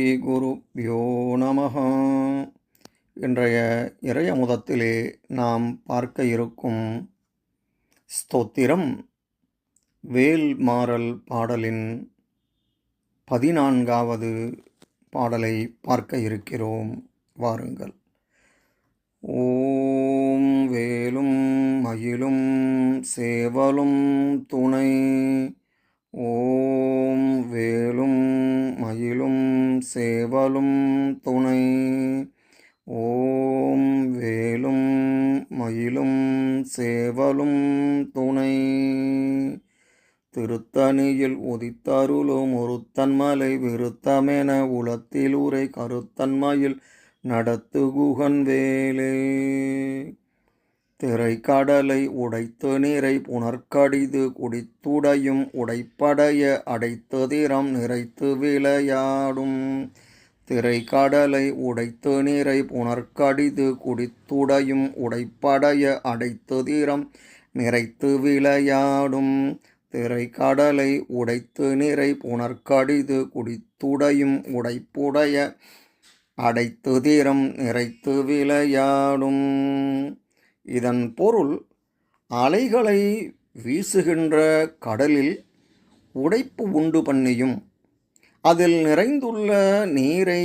குருப்யோ நமஹ. இன்றைய இறையமுதத்திலே நாம் பார்க்க இருக்கும் ஸ்தோத்திரம் வேல் மாறல் பாடலின் பதினான்காவது பாடலை பார்க்க இருக்கிறோம். வாருங்கள். ஓம் வேலும் மயிலும் சேவலும் துணை. ஓ மயிலும் சேவலும் துணை. ஓம் வேலும் மயிலும் சேவலும் துணை. திருத்தணியில் உதித்தருளும் ஒருத்தன்மலை விருத்தமென உளத்தில் உரை கருத்தன்மையில் நடத்துகுகன் வேலே. திரைக்கடலை உடைத்து நீரை புனர்கடிது குடித்துடையும் உடைப்படைய அடைத்ததிரம் நிறைத்து விளையாடும். திரைக்கடலை உடைத்து நீரை புனர்கடிது குடித்துடையும் உடைப்படைய அடைத்ததிரம் நிறைத்து விளையாடும். திரைக்கடலை உடைத்து நீரை புனர்கடிது குடித்துடையும் உடைப்புடைய அடைத்து தீரம் நிறைத்து விளையாடும். இதன் பொருள் அலைகளை வீசுகின்ற கடலில் உடைப்பு உண்டு பண்ணியும் அதில் நிறைந்துள்ள நீரை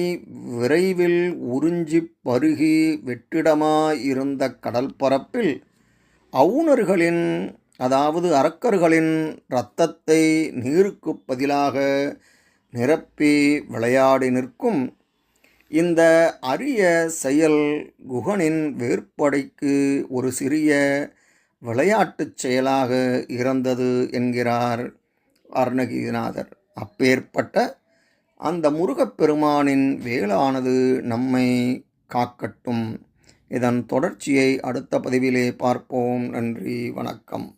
விரைவில் உறிஞ்சி பருகி வெற்றிடமாயிருந்த கடல்பரப்பில் அவுணர்களின் அதாவது அரக்கர்களின் இரத்தத்தை நீருக்கு பதிலாக நிரப்பி விளையாடி நிற்கும் இந்த அரிய செயல் குகனின் வேற்படைக்கு ஒரு சிறிய விளையாட்டுச் செயலாக இருந்தது என்கிறார் அருணகிரிநாதர். அப்பேற்பட்ட அந்த முருகப்பெருமானின் வேளானது நம்மை காக்கட்டும். இதன் தொடர்ச்சியை அடுத்த பதிவிலே பார்ப்போம். நன்றி வணக்கம்.